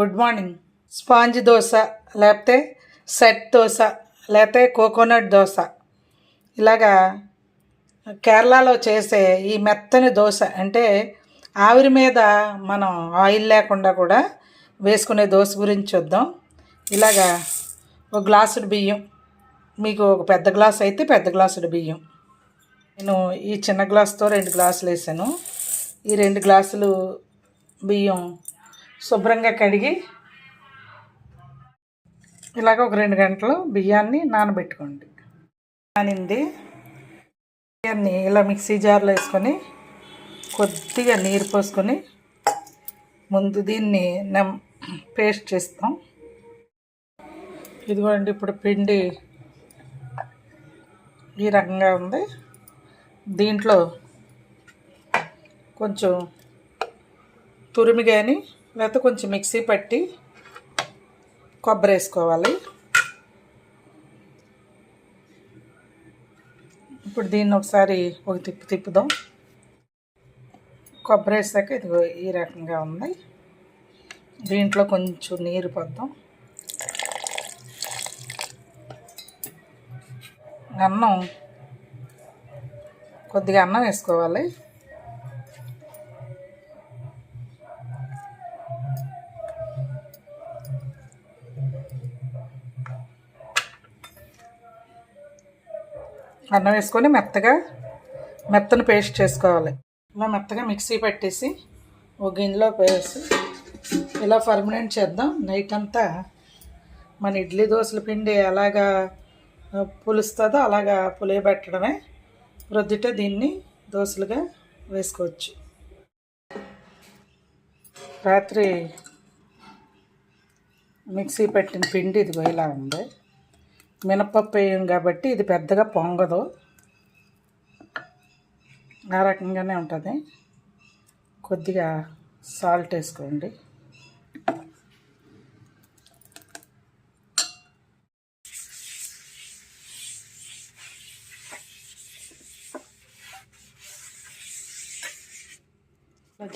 Good morning. Sponge dosa లేకపోతే set dosa లేకపోతే coconut dosa. ఇలాగా కేరళలో చేసే ఈ మెత్తని దోశ అంటే ఆవిరి మీద మనం ఆయిల్ లేకుండా కూడా వేసుకునే దోశ గురించి చూద్దాం. ఇలాగా ఒక గ్లాసుడు బియ్యం. మీకు ఒక పెద్ద గ్లాస్ అయితే పెద్ద గ్లాసుడు బియ్యం. నేను ఈ చిన్న గ్లాస్తో రెండు గ్లాసులు వేసాను. ఈ రెండు గ్లాసులు బియ్యం శుభ్రంగా కడిగి ఇలాగ ఒక రెండు గంటలు బియ్యాన్ని నానబెట్టుకోండి. నానింది. బియ్యాన్ని ఇలా మిక్సీ జార్లో వేసుకొని కొద్దిగా నీరు పోసుకొని ముందు దీన్ని నెమ్ పేస్ట్ చేస్తాం. ఇదిగోండి ఇప్పుడు పిండి ఈ రకంగా ఉంది. దీంట్లో కొంచెం తురిమి కానీ లేకపోతే కొంచెం మిక్సీ పట్టి కొబ్బరి వేసుకోవాలి ఇప్పుడు దీన్ని ఒకసారి ఒక తిప్పు తిప్పుదాం. కొబ్బరి వేసాక ఇది ఈ రకంగా ఉంది. దీంట్లో కొంచెం నీరు పొద్దాం. అన్నం కొద్దిగా అన్నం వేసుకోవాలి. అన్నం వేసుకొని మెత్తగా మెత్తని పేస్ట్ చేసుకోవాలి. ఇలా మెత్తగా మిక్సీ పెట్టేసి ఒక గిన్నెలో వేసి ఇలా పర్మనెంట్ చేద్దాం. నైట్ అంతా మన ఇడ్లీ దోశల పిండి ఎలాగా పులుస్తుందో అలాగా పులియబెట్టడమే. ప్రొద్దుట దీన్ని దోశలుగా వేసుకోవచ్చు. రాత్రి మిక్సీ పెట్టిన పిండి ఇది ఇలా ఉంది. మినపప్పు వేయం కాబట్టి ఇది పెద్దగా పొంగదు. ఆ రకంగానే ఉంటుంది. కొద్దిగా సాల్ట్ వేసుకోండి.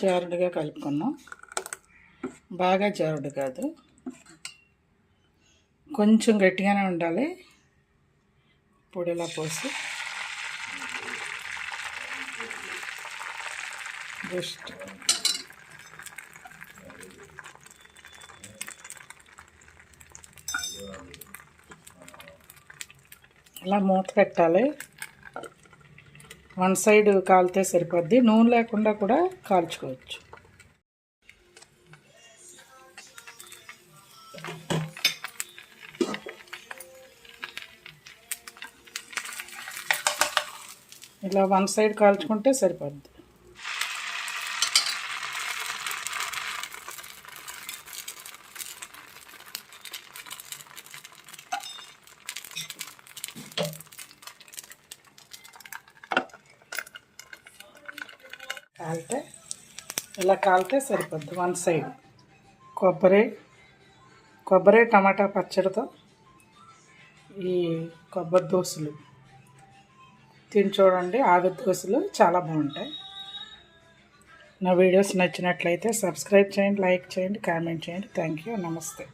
జారుడుగా కలుపుకున్నాం. బాగా జారుడు కాదు. కొంచెం గట్టిగానే ఉండాలి. పొడిలా పోసి. జస్ట్. ఇలా మూత పెట్టాలి. వన్ సైడ్ కాలితే సరిపోద్ది. నూనె లేకుండా కూడా కాల్చుకోవచ్చు. ఇలా వన్ సైడ్ కాల్చుకుంటే సరిపోద్ది. కాలితే ఇలా కాలితే సరిపోద్ది వన్ సైడ్. కొబ్బరి కొబ్బరి టమాటా పచ్చడితో ఈ కొబ్బరి దోశలు. తిని చూడండి. ఆవిరి దోశలు చాలా బాగుంటాయి. నా వీడియోస్ నచ్చినట్లయితే సబ్స్క్రైబ్ చేయండి లైక్ చేయండి కామెంట్ చేయండి. థ్యాంక్ యూ నమస్తే.